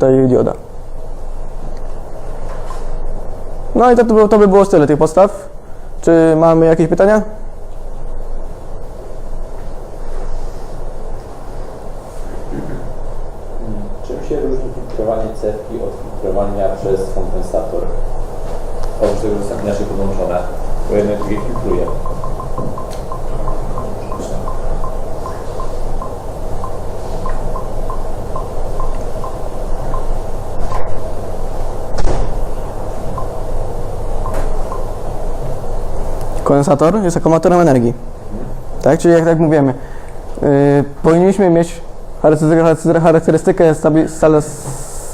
tutaj dioda. No i to, to, by- było tyle tych podstaw. Czy mamy jakieś pytania? Czym się różni filtrowanie cewki od filtrowania przez kompensator? Oprócz tego, że są inaczej podłączone, bo jedno drugie filtruje. Kondensator jest akumulatorem energii. Tak? Czyli jak tak mówimy, yy, powinniśmy mieć charakterystykę, stabi,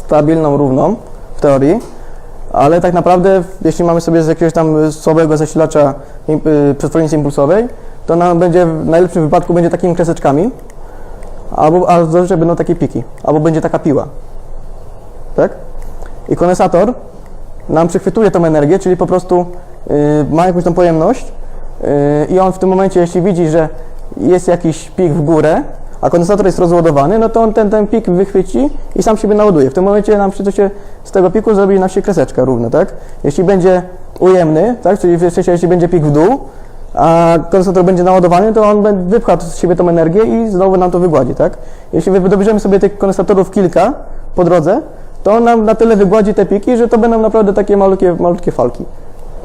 stabilną, równą w teorii, ale tak naprawdę jeśli mamy sobie z jakiegoś tam słabego zasilacza yy, przetwornicy impulsowej, to nam będzie w najlepszym wypadku będzie takimi kreseczkami, albo a zazwyczaj będą takie piki, albo będzie taka piła. Tak? I kondensator nam przechwytuje tą energię, czyli po prostu ma jakąś tą pojemność y, i on w tym momencie, jeśli widzi, że jest jakiś pik w górę, a kondensator jest rozładowany, no to on ten, ten pik wychwyci i sam siebie naładuje. W tym momencie nam się z tego piku zrobi nam się kreseczka równa, tak? Jeśli będzie ujemny, tak, czyli w sensie jeśli będzie pik w dół, a kondensator będzie naładowany, to on wypcha z siebie tą energię i znowu nam to wygładzi, tak? Jeśli wy- dobierzemy sobie tych kondensatorów kilka po drodze, to on nam na tyle wygładzi te piki, że to będą naprawdę takie malutkie, malutkie falki.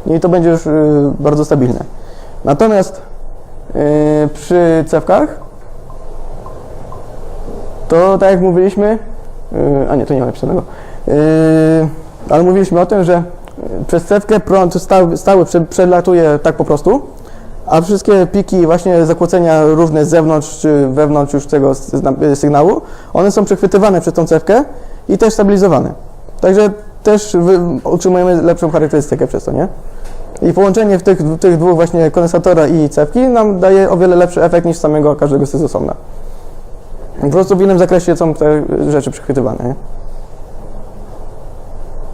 I to będzie już y, bardzo stabilne. Natomiast y, przy cewkach to tak jak mówiliśmy, y, a nie, to nie ma napisanego, ale mówiliśmy o tym, że przez cewkę prąd stały, stały prze, przelatuje tak po prostu, a wszystkie piki właśnie zakłócenia różne z zewnątrz czy wewnątrz już tego sygna- sygnału, one są przechwytywane przez tą cewkę i też stabilizowane. Także też wy, utrzymujemy lepszą charakterystykę przez to, nie? I połączenie w tych, tych dwóch właśnie kondensatora i cewki nam daje o wiele lepszy efekt niż samego każdego z osobna. Po prostu w innym zakresie są te rzeczy przechwytywane, nie?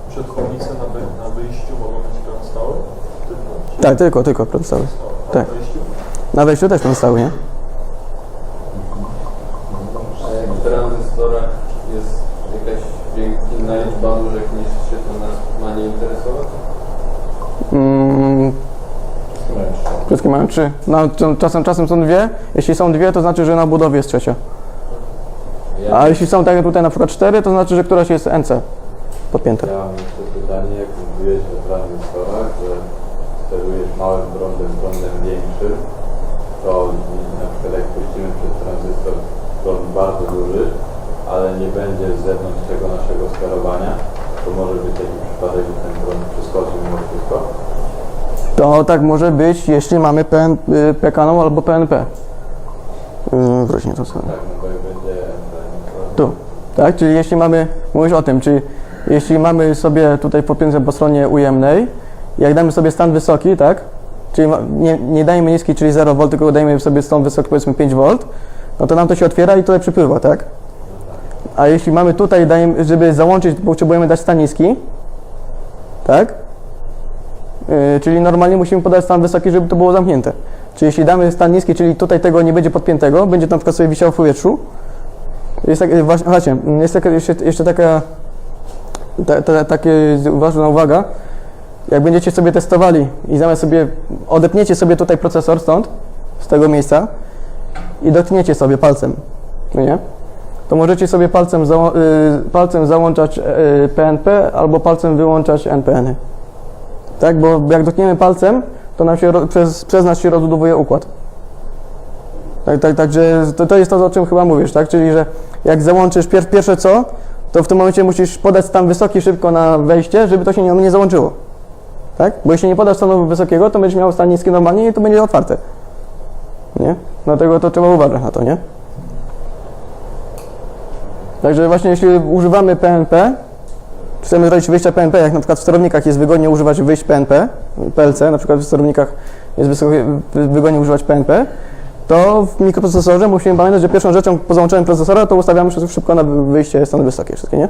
Przetwornice na, wy, na wyjściu mogą być prąd stały? Tylko Tak, tylko, tylko prąd stały. Tak. na wejściu? Na wejściu też prąd stały, nie? A jak w tranzystorach jest jakaś inna liczba nóżek niż się to nas ma nie interesować? Mm, wszystkie mają trzy. No, czasem, czasem są dwie. Jeśli są dwie, to znaczy, że na budowie jest trzecia. A jeśli są tak jak tutaj na przykład cztery, to znaczy, że któraś jest NC podpięta. ja mam jeszcze pytanie, jak mówiłeś o tranzystorach, że sterujesz małym prądem, prądem większym, to na przykład jak puścimy przez tranzystor prąd bardzo duży, ale nie będzie z zewnątrz tego naszego sterowania, to może być taki przypadek, że ten prąd przeskoczy mimo wszystko. To tak może być, jeśli mamy PN, y, PKN albo PNP. Wróć nie to sobie. Tak, no bo jak będzie NPN, to Tu. Tak, czyli jeśli mamy, mówisz o tym, czyli jeśli mamy sobie tutaj podpięte po stronie ujemnej, jak damy sobie stan wysoki, tak, czyli nie, nie dajemy niski, czyli 0 V, tylko dajemy sobie stan wysoki, powiedzmy 5 V, no to nam to się otwiera i tutaj przypływa, tak? A jeśli mamy tutaj, żeby załączyć, potrzebujemy dać stan niski, tak? Yy, czyli normalnie musimy podać stan wysoki, żeby to było zamknięte. Czyli jeśli damy stan niski, czyli tutaj tego nie będzie podpiętego, będzie to na sobie wisiało w powietrzu, jest tak, właśnie, słuchajcie, jest taka, jeszcze, jeszcze taka, ta, ta, takie ważna uwaga, jak będziecie sobie testowali i zamiast sobie, odepniecie sobie tutaj procesor stąd, z tego miejsca i dotkniecie sobie palcem, no nie? To możecie sobie palcem, zało, y, palcem załączać PNP albo palcem wyłączać NPN-y. Tak, bo jak dotkniemy palcem, to nam się, przez, przez nas się rozbudowuje układ. Tak, tak, także to, to jest to, o czym chyba mówisz, tak? Czyli, że jak załączysz pier, pierwsze co, to w tym momencie musisz podać stan wysoki szybko na wejście, żeby to się nie, nie załączyło. Tak? Bo jeśli nie podasz stanu wysokiego, to będziesz miał stan niski normalnie i to będzie otwarte. Nie? Dlatego to trzeba uważać na to, nie? Także właśnie jeśli używamy PNP, chcemy zrobić wyjścia PNP, jak na przykład w sterownikach jest wygodnie używać wyjść PNP, PLC, na przykład w sterownikach jest wygodnie używać PNP, to w mikroprocesorze musimy pamiętać, że pierwszą rzeczą po załączeniu procesora to ustawiamy szy- szybko na wyjście stany wysokie wszystkie, nie?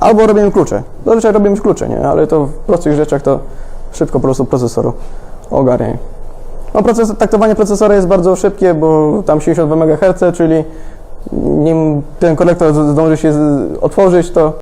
Albo robimy klucze. Zazwyczaj robimy klucze, nie? Ale to w prostych rzeczach to szybko po prostu procesoru ogarnia. No proces, taktowanie procesora jest bardzo szybkie, bo tam 62 MHz, czyli nim ten konektor zdąży się otworzyć, to